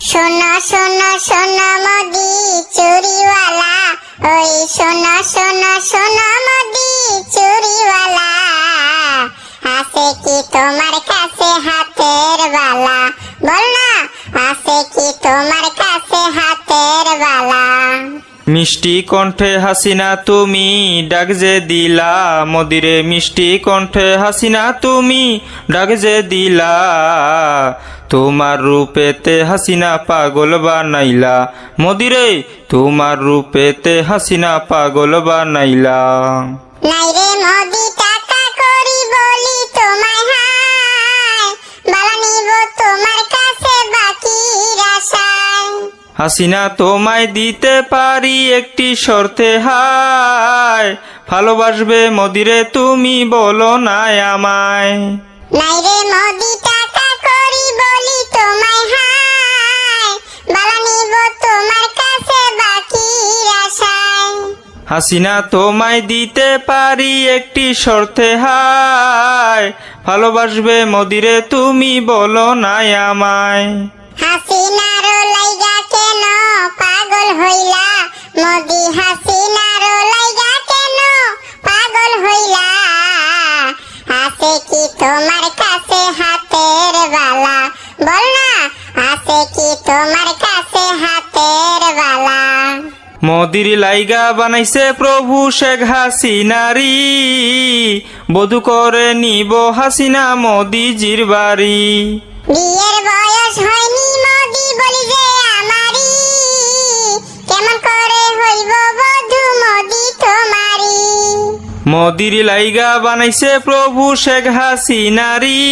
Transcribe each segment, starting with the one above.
শোনো সোনা সোনা মদি চুরিওয়ালা ওই সোনা সোনা সোনা মদি চুরিওয়ালা আছে কি তোমার কাছে হাতের বালা? বল না কি তোমার মিষ্টি কণ্ঠে হাসিনা তুমি, ডাক যে দিলা মদিরে। মিষ্টি কণ্ঠে হাসিনা তুমি, ডাক যে দিলা। তোমার রূপেতে হাসিনা পাগল বানাইলা। মদিরে, তোমার রূপেতে হাসিনা পাগল বানাইলা। নাই রে হাসিনা তোমায় দিতে পারি একটি শর্তে হায় ভালোবাসবে মদিরে তুমি বলো না আমায়। নাই মোদি টাকা করি বলি তোমায় হাই। বালা নিব তোমার কাছে বাকি আশায়। হাসিনা তোমায় দিতে পারি একটি শর্তে হায় ভালোবাসবে মদিরে তুমি বলো না আমায়। হাসিনার লাইগা কেন? পাগল হইলা? মোদি হাসিনার লাইগা কেন? পাগল হইলা? আছে কি তোমার কাছে হাতের বালা? বল না আছে কি তোমার কাছে হাতের বালা? মদির লাইগা বানাইছে প্রভু শেখ হাসিনারি। বধু করে নিব হাসিনা মোদিজির বাড়ি। বিয়ের বয়স মোদি বলি যে আমারি কেমন করে হইব বধু মোদি তোমারি? মদির লাইগা বানাইছে প্রভু শেখ হাসিনারি।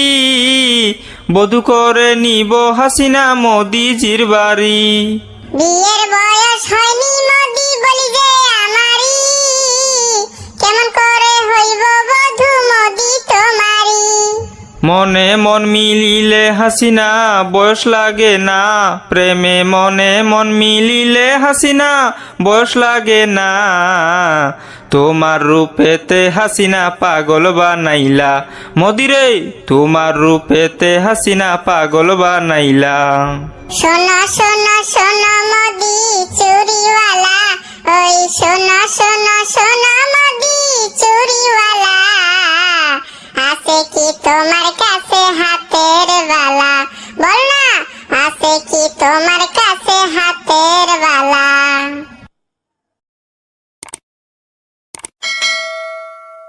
বধু করে নিব হাসিনা মোদিজির বাড়ি। বিয়ের বয়স হয়নি মনে মন মিলিলে হাসিনা, বয়স লাগে না। প্রেমে মনে মন মিলিলে হাসিনা, বয়স লাগে না। তোমার রূপেতে হাসিনা পাগল বানাইলা। মদিরে তোমার রূপেতে হাসিনা পাগল বানাইলা। শোনো শোনো শোনো